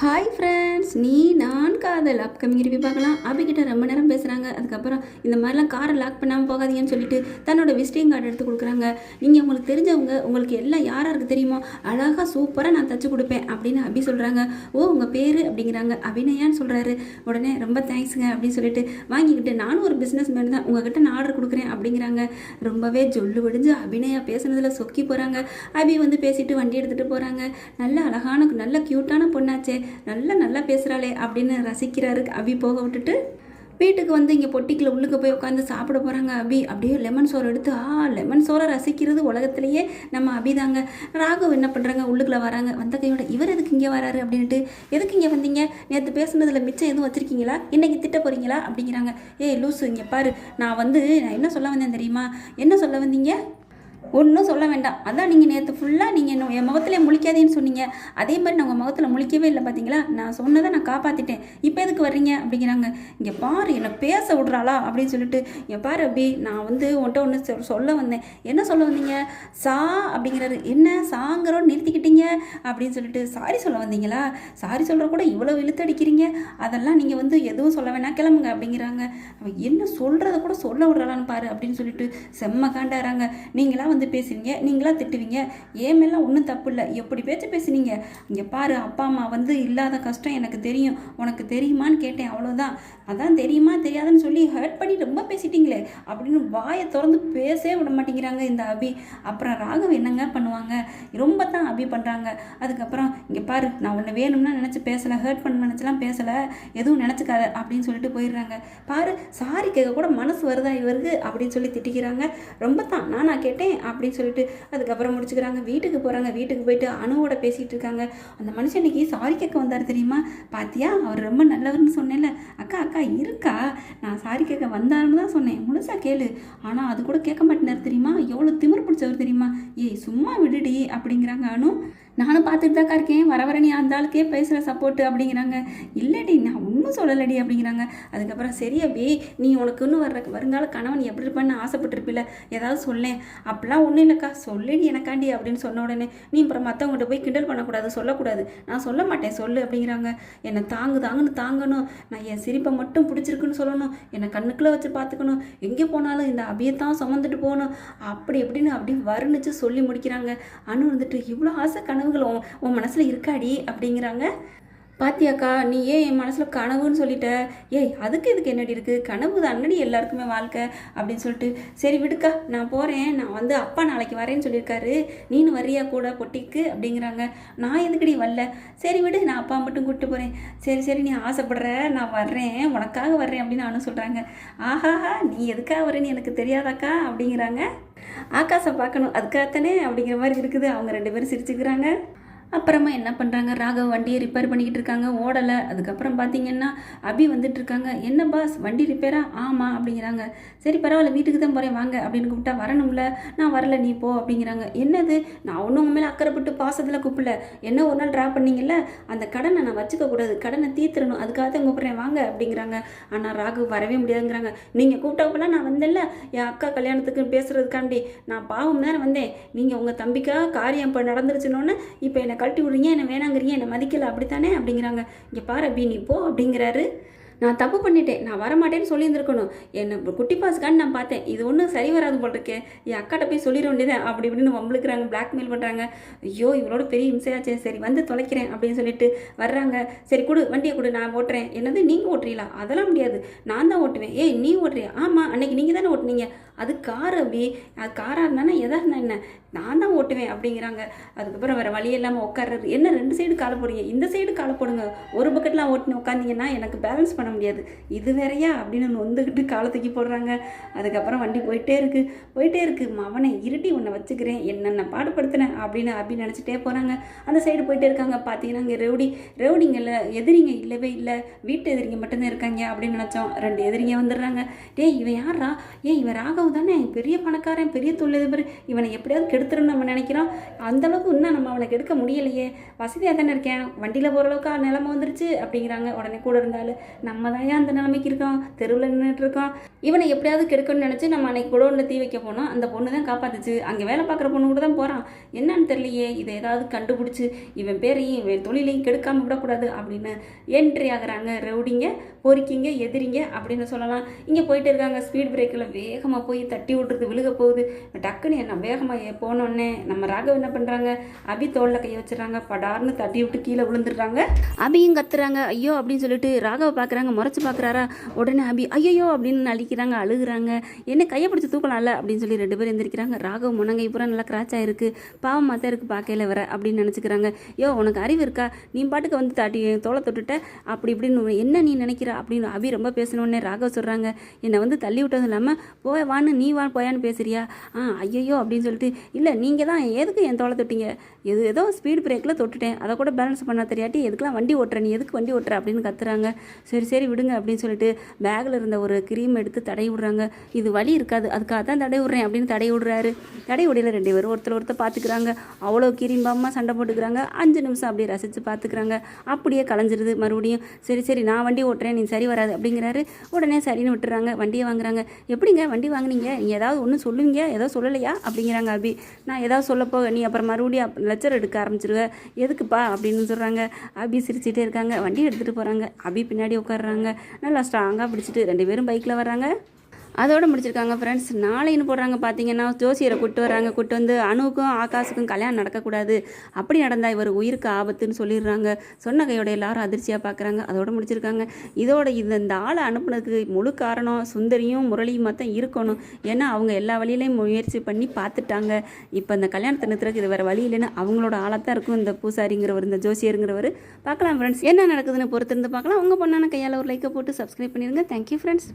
Hi friends நீ நான் காதல். அப்கமிங் ரிவ்யூ பார்க்கலாம். அபிகிட்ட ரொம்ப நேரம் பேசுகிறாங்க அதுக்கப்புறம் இந்த மாதிரிலாம் காரை லாக் பண்ணாமல் போகாதீங்கன்னு சொல்லிட்டு தன்னோட விசிட்டிங் கார்டு எடுத்து கொடுக்குறாங்க. நீங்கள் உங்களுக்கு தெரிஞ்சவங்க உங்களுக்கு எல்லாம் யார் யாருக்கு தெரியுமோ அழகாக சூப்பராக நான் தச்சு கொடுப்பேன் அப்படின்னு அபி சொல்கிறாங்க ஓ உங்கள் பேர்? அப்படிங்கிறாங்க. அபிநயான்னு சொல்கிறாரு உடனே ரொம்ப தேங்க்ஸுங்க அப்படின்னு சொல்லிட்டு வாங்கிக்கிட்டு நானும் ஒரு பிஸ்னஸ் மேன் தான். உங்ககிட்ட நான் ஆர்டர் கொடுக்குறேன் அப்படிங்கிறாங்க. ரொம்பவே ஜொல்லு விடிஞ்சு அபிநயா பேசுனதில் சொக்கி போகிறாங்க அபி வந்து பேசிட்டு வண்டி எடுத்துகிட்டு போகிறாங்க நல்ல அழகான நல்ல க்யூட்டான பொண்ணாச்சே. நல்லா நல்லா பேசுகிறாளே அப்படின்னு ரசிக்கிறாரு அபி போக விட்டுட்டு. வீட்டுக்கு வந்து இங்கே பொட்டிக்கில் உள்ளுக்கு போய் உட்காந்து சாப்பிட போகிறாங்க அபி. அப்படியே லெமன் சோறு எடுத்து ஆ லெமன் சோறை ரசிக்கிறது உலகத்துலேயே நம்ம அபிதாங்க. ராகவ் என்ன பண்ணுறாங்க உள்ளுக்குள்ளே வராங்க. வந்த கையோட இவர் எதுக்கு இங்கே வராரு? அப்படின்ட்டு எதுக்கு இங்கே வந்தீங்க? நேற்று பேசுனதில் மிச்சம் எதுவும் வச்சுருக்கீங்களா? இன்றைக்கி திட்ட போகிறீங்களா அப்படிங்கிறாங்க. ஏய் லூசு இங்கே பாரு. நான் வந்து நான் என்ன சொல்ல வந்தேன் தெரியுமா? என்ன சொல்ல வந்தீங்க? ஒன்றும் சொல்ல வேண்டாம். அதான் நீங்கள் நேற்று ஃபுல்லாக நீங்கள் என்ன என் முகத்துலேயே முழிக்காதேன்னு சொன்னீங்க. அதே மாதிரி நான் உங்கள் முகத்தில் முழிக்கவே இல்லை பார்த்தீங்களா நான் சொன்னதை நான் காப்பாற்றிட்டேன் இப்போ எதுக்கு வர்றீங்க? அப்படிங்கிறாங்க. இங்கே பாரு என்னை பேச விட்றாளா? அப்படின்னு சொல்லிட்டு இங்கே பாரு அபி நான் வந்து உன்ட்ட ஒன்று சொல்ல வந்தேன். என்ன சொல்ல வந்தீங்க? சா அப்படிங்கிறாரு. என்ன? சாங்கிறோன்னு நிறுத்திக்கிட்டீங்க? அப்படின்னு சொல்லிட்டு சாரி சொல்ல வந்தீங்களா? சாரி சொல்கிற கூட இவ்வளோ இழுத்தடிக்கிறீங்க அதெல்லாம் நீங்கள் வந்து எதுவும் சொல்ல வேணாம் கிளம்புங்க அப்படிங்கிறாங்க. அவன் என்ன சொல்கிறத கூட சொல்ல விட்றாளான்னு பாரு அப்படின்னு சொல்லிட்டு செம்ம காண்டாராங்க நீங்களாம் வந்து பேசுவீங்க நீங்களா திட்டுவீங்க. ஏன் மேலாம் ஒன்றும் தப்பு இல்லை எப்படி பேச்சு பேசுனீங்க? இங்கே பாரு அப்பா அம்மா வந்து இல்லாத கஷ்டம் எனக்கு தெரியும். உனக்கு தெரியுமான்னு கேட்டேன் அவ்வளோதான் அதான் தெரியுமா தெரியாதுன்னு சொல்லி ஹர்ட் பண்ணி ரொம்ப பேசிட்டீங்களே. அப்படின்னு வாயை திறந்து பேசவே விட மாட்டேங்கிறாங்க இந்த அபி. அப்புறம் ராகவ் என்னங்க பண்ணுவாங்க? ரொம்ப தான் அபி பண்ணுறாங்க அதுக்கப்புறம் இங்கே பாரு நான் உன்னை வேணும்னா நினச்சி பேசலை ஹர்ட் பண்ண நினச்சலாம் பேசலை எதுவும் நினச்சிக்காத அப்படின்னு சொல்லிட்டு போயிடுறாங்க. பாரு சாரி கேட்க கூட மனசு வருதா இவருக்கு? அப்படின்னு சொல்லி திட்டிக்கிறாங்க. ரொம்ப தான் நானா கேட்டேன் அப்படின்னு சொல்லிட்டு அதுக்கப்புறம் முடிச்சுக்கிறாங்க. வீட்டுக்கு போகிறாங்க வீட்டுக்கு போயிட்டு அணுவோட பேசிகிட்டு இருக்காங்க. அந்த மனுஷன் இன்னைக்கு சாரி கேட்க வந்தார் தெரியுமா? பாத்தியா? அவர் ரொம்ப நல்லவர்னு சொன்னேன்ல. அக்கா அக்கா இருக்கா? நான் சாரி கேட்க வந்தாருன்னு தான் சொன்னேன். முழுசா கேளு. ஆனால் அது கூட கேட்க மாட்டேனார் தெரியுமா? எவ்வளோ திமிர் பிடிச்சவர் தெரியுமா? ஏய் சும்மா விடுடி அப்படிங்கிறாங்க அனு. நானும் பார்த்துட்டு தான் இருக்கேன். வர வர நீ அந்த ஆளுக்கே பேசுகிற சப்போர்ட்டு அப்படிங்கிறாங்க. இல்லைடி நான் ஒன்றும் சொல்லலடி அப்படிங்கிறாங்க. அதுக்கப்புறம் சரி அபி நீ உனக்கு இன்னும் வர்ற வருங்கால கணவன் எப்படி இருப்பான்னு ஆசைப்பட்டிருப்பில்ல. ஏதாவது சொல்லேன். அப்படிலாம் ஒன்றும் இல்லைக்கா. சொல்லடி எனக்காண்டி அப்படின்னு சொன்ன உடனே நீ அப்புறம் மற்றவங்ககிட்ட போய் கிண்டல் பண்ணக்கூடாது சொல்லக்கூடாது. நான் சொல்ல மாட்டேன். சொல்லு அப்படிங்கிறாங்க. என்னை தாங்கு தாங்குன்னு தாங்கணும். நான் என் சிரிப்பை மட்டும் பிடிச்சிருக்குன்னு சொல்லணும். என்னை கண்ணுக்குள்ளே வச்சு பார்த்துக்கணும். எங்கே போனாலும் இந்த அபியத்தான் சுமந்துட்டு போகணும். அப்படி எப்படின்னு அப்படி வர்ணிச்சு சொல்லி முடிக்கிறாங்க. அனு வந்துட்டு இவ்வளோ ஆசை கனவுகள் உன் உன் மனசில் இருக்காடி அப்படிங்கிறாங்க. பாத்தியாக்கா நீ ஏன் என் மனசில் கனவுன்னு சொல்லிட்ட? ஏய் அதுக்கு இதுக்கு என்னடி இருக்குது கனவு தானடி எல்லாருக்குமே வாழ்க்கை அப்படின்னு சொல்லிட்டு. சரி விடுக்கா நான் போகிறேன் நான் வந்து அப்பா நாளைக்கு வரேன்னு சொல்லியிருக்காரு. நீனு வரியா கூட பொட்டிக்கு அப்படிங்கிறாங்க. நான் எதுக்குடி வரல? சரி விடு நான் அப்பா மட்டும் கூப்பிட்டு போகிறேன் சரி சரி நீ ஆசைப்படுற நான் வர்றேன். உனக்காக வர்றேன் அப்படின்னு நானும் சொல்கிறாங்க ஆஹாஹா நீ எதுக்காக வரேன்னு எனக்கு தெரியாதாக்கா அப்படிங்கிறாங்க. ஆகாசம் பார்க்கணும் அதுக்காகத்தானே அப்படிங்கிற மாதிரி இருக்குது. அவங்க ரெண்டு பேரும் சிரிச்சுக்கிறாங்க. அப்புறமா என்ன பண்ணுறாங்க ராகவ் வண்டியை ரிப்பேர் பண்ணிக்கிட்டு இருக்காங்க. ஓடலை. அதுக்கப்புறம் பார்த்தீங்கன்னா அபி வந்துட்டு இருக்காங்க. என்ன பாஸ் வண்டி ரிப்பேரா ஆமாம் அப்படிங்கிறாங்க. சரி பரவாயில்ல. வீட்டுக்கு தான் போகிறேன் வாங்க அப்படின்னு கூப்பிட்டா வரணும்ல. நான் வரல. நீ போ அப்படிங்கிறாங்க. என்னது? நான் ஒன்றும் உங்க மேலே அக்கறைப்பட்டு பாசத்தில் கூப்பிடல. என்ன ஒரு நாள் ட்ரா பண்ணீங்கல்ல? அந்த கடனை நான் வச்சுக்க கூடாது. கடனை தீர்த்துடணும். அதுக்காக தான் கூப்பிட்றேன். வாங்க அப்படிங்கிறாங்க. ஆனால் ராகவ் வரவே முடியாதுங்கிறாங்க. நீங்கள் கூப்பிட்டப்பெல்லாம் நான் வந்தேன்ல. என் அக்கா கல்யாணத்துக்கு பேசுறதுக்காண்டி. நான் பாவம் தானே வந்தேன். நீங்கள் உங்கள் தம்பிக்காக காரியம் இப்போ நடந்துருச்சுனோன்னு இப்போ எனக்கு கழட்டி விடுறீங்க என்னை வேணாங்கிறீங்க என்னை மதிக்கல அப்படித்தானே அப்படிங்கிறாங்க. இங்கே பாரு அபி நீ போ அப்படிங்கிறாரு. நான் தப்பு பண்ணிட்டேன் நான் வரமாட்டேன்னு சொல்லியிருந்துருக்கணும். என்னை குட்டி பாஸுக்கான்னு நான் பார்த்தேன். இது ஒன்றும் சரி வராது போல் இருக்கே என் அக்காட்ட போய் சொல்லிட வேண்டியதான் அப்படி இப்படின்னு வம்பளுக்குறாங்க பிளாக்மெயில் பண்ணுறாங்க ஐயோ இவளோட பெரிய இம்சையாச்சே. சரி வந்து தொலைக்கிறேன் அப்படின்னு சொல்லிட்டு வர்றாங்க. சரி கொடு வண்டியை கொடு நான் ஓட்டுறேன். என்னது நீங்கள் ஓட்டுறீங்களா? அதெல்லாம் முடியாது. நான் தான் ஓட்டுவேன். ஏய் நீ ஓட்டுறியா? ஆமாம் அன்னைக்கு நீங்கள் தானே ஓட்டுனீங்க. அது கார் அப்படி. அது காராக இருந்தானே எதாக இருந்தா என்ன? நான் தான் ஓட்டுவேன் அப்படிங்கிறாங்க. அதுக்கப்புறம் வேறு வழி இல்லாமல் உட்கார்றது. என்ன ரெண்டு சைடு காலை போடுறீங்க? இந்த சைடு காலை போடுங்க. ஒரு பக்கெட்லாம் ஓட்டுன்னு உட்காந்தீங்கன்னா எனக்கு பேலன்ஸ் பண்ண முடியாது. இது வேறையா? அப்படின்னு நொந்துக்கிட்டு காலை தூக்கி போடுறாங்க. அதுக்கப்புறம் வண்டி போயிட்டே இருக்குது போயிட்டே இருக்குது மவனை இருட்டி உன்னை வச்சுக்கிறேன். என்னென்ன பாடுபடுத்தினேன் அப்படின்னு அப்படி நினச்சிட்டே போகிறாங்க அந்த சைடு போயிட்டே இருக்காங்க. பார்த்தீங்கன்னா இங்கே ரவுடி ரவுடிங்கல்ல எதிரிங்க இல்லவே இல்லை. வீட்டு எதிரிங்க மட்டும்தான் இருக்காங்க அப்படின்னு நினச்சோம். ரெண்டு எதிரிங்க வந்துடுறாங்க. டே இவன் யாரா ஏன் இவன் ராகவ் தானே? பெரிய பணக்காரன் பெரிய தொழிலதிபர். இவனை எப்படியாவது கெடுத்துருன்னு நம்ம நினைக்கிறோம். அந்த அளவுக்கு இன்னும் நம்ம அவனை கெடுக்க முடியலையே. வசதியாக தானே இருக்கேன். வண்டியில் போகிற அளவுக்கு நிலமை வந்துருச்சு அப்படிங்கிறாங்க. உடனே கூட இருந்தாலும் நம்ம தான் அந்த நிலைமைக்கு இருக்கோம் தெருவில் நின்றுட்டு இருக்கோம் இவனை எப்படியாவது கெடுக்கணும்னு நினச்சி நம்ம அன்னைக்கு குடோனில் தீ வைக்க போனோம். அந்த பொண்ணு தான் காப்பாத்துச்சு. அங்கே வேலை பார்க்குற பொண்ணு கூட தான் போகிறான் என்னன்னு தெரியலையே. இதை ஏதாவது கண்டுபிடிச்சி இவன் பேரையும் இவன் தொழிலையும் கெடுக்காமல் விடக்கூடாது அப்படின்னு என்ட்ரி ஆகுறாங்க. ரவுடிங்க பொறிக்கிங்க எதிரிங்க அப்படின்னு சொல்லலாம். இங்கே போயிட்டு இருக்காங்க. ஸ்பீட் பிரேக்கில் வேகமாக போய் தட்டி விட்றது விழுக போகுது. டக்குன்னு என்ன வேகமாக போனோடனே நம்ம ராகவ் என்ன பண்ணுறாங்க அபி தோளில் கை வச்சுறாங்க படார்னு தட்டி விட்டு கீழே விழுந்துடுறாங்க. அபியும் கத்துறாங்க. ஐயோ அப்படின்னு சொல்லிட்டு ராகவை பார்க்குறாங்க முறைச்சு பார்க்குறாரா? உடனே அபி ஐயோ அப்படின்னு அழிக்கிறாங்க அழுகுறாங்க. என்ன கையை பிடிச்சி தூக்கலாம்ல? அப்படின்னு சொல்லி ரெண்டு பேரும் எந்திரிக்கிறாங்க. ராகவ் முனங்கை பூரா நல்லா கிராச்சாக இருக்குது பாவம் மாத்தான் இருக்கு பார்க்கையில வர அப்படின்னு நினச்சிக்கிறாங்க. யோ உனக்கு அறிவு இருக்கா? நீ பாட்டுக்கு வந்து தாட்டி தோலை தொட்டுட்ட? அப்படி இப்படின்னு என்ன நீ நினைக்கிற? அப்படின்னு அபி ரொம்ப பேசணுன்னே ராகவ் சொல்கிறாங்க என்னை வந்து தள்ளி விட்டதும் இல்லாமல் போய் வான்னு நீ வா போயான்னு பேசுறியா? ஆ ஐயோ அப்படின்னு சொல்லிட்டு இல்லை நீங்கள் தான் எதுக்கு என் தோலை தொட்டிங்க? எது ஏதோ ஸ்பீட் பிரேக்கில் தொட்டுட்டேன். அதை கூட பேலன்ஸ் பண்ண தெரியாட்டி எதுக்கெல்லாம் வண்டி ஓட்டுற? நீ எதுக்கு வண்டி ஓட்டுற? அப்படின்னு கத்துறாங்க. சரி. சரி விடுங்க அப்படின்னு சொல்லிட்டு பேக்கில் இருந்த ஒரு க்ரீம் எடுத்து தடை விடுறாங்க. இது வலி இருக்காது. அதுக்காக தான் தடை விடுறேன் அப்படின்னு தடை விடுறாரு. தடை விடையில ரெண்டு பேரும். ஒருத்தர் ஒருத்தர் பார்த்துக்கிறாங்க அவ்வளோ கிரீம்பாமல் சண்டை போட்டுக்கிறாங்க. அஞ்சு நிமிஷம் அப்படியே ரசித்து பார்த்துக்கிறாங்க அப்படியே கலைஞ்சிருது மறுபடியும். சரி சரி நான் வண்டி ஓட்டுறேன். நீ சரி வராது அப்படிங்கிறாரு. உடனே சரின்னு விட்டுறாங்க. வண்டியை வாங்குறாங்க. எப்படிங்க வண்டி வாங்குனீங்க? நீங்கள் ஏதாவது ஒன்று சொல்லுவீங்க? ஏதோ சொல்லலையா? அப்படிங்கிறாங்க அபி. நான் ஏதாவது சொல்லப்போ நீ அப்புறம் மறுபடியும் லெக்சர் எடுக்க ஆரம்பிச்சிருவேன் எதுக்குப்பா அப்படின்னு சொல்கிறாங்க அபி சிரிச்சிட்டே இருக்காங்க. வண்டி எடுத்துகிட்டு போகிறாங்க அபி பின்னாடி வர்றாங்க. நல்லா ஸ்ட்ராங்காக பிடிச்சிட்டு ரெண்டு பேரும் பைக்கில் வர்றாங்க. அதோட முடிச்சிருக்காங்க ஃப்ரெண்ட்ஸ் நாளைன்னு போடுறாங்க பார்த்தீங்கன்னா ஜோசியரை கூட்டு வராங்க கூட்டு வந்து அணுவுக்கும் ஆகாஷுக்கும் கல்யாணம் நடக்கக்கூடாது. அப்படி நடந்தால் இவர் உயிருக்கு ஆபத்துன்னு சொல்லிடுறாங்க. சொன்ன கையோட எல்லாரும் அதிர்ச்சியாக பார்க்குறாங்க அதோட முடிச்சிருக்காங்க. இதோட இந்த இந்த ஆளை அனுப்புனதுக்கு முழு காரணம் சுந்தரியும் முரளியும் தான் இருக்கணும். ஏன்னா அவங்க எல்லா வழியிலையும் முயற்சி பண்ணி பார்த்துட்டாங்க இப்போ இந்த கல்யாணத்தை நிறுத்துறதுக்கு இது வேறு வழி இல்லைன்னு அவங்களோட ஆளாக இருக்கும் இந்த பூசாரிங்கிறவர் இந்த ஜோசியருங்கிறவர். பார்க்கலாம் ஃப்ரெண்ட்ஸ் என்ன நடக்குதுன்னு பொறுத்திருந்து பார்க்கலாம் உங்கள் பொண்ணான கையால் ஒரு லைக்கை போட்டு சப்ஸ்கிரைப் பண்ணிடுங்க தேங்க்யூ ஃப்ரெண்ட்ஸ்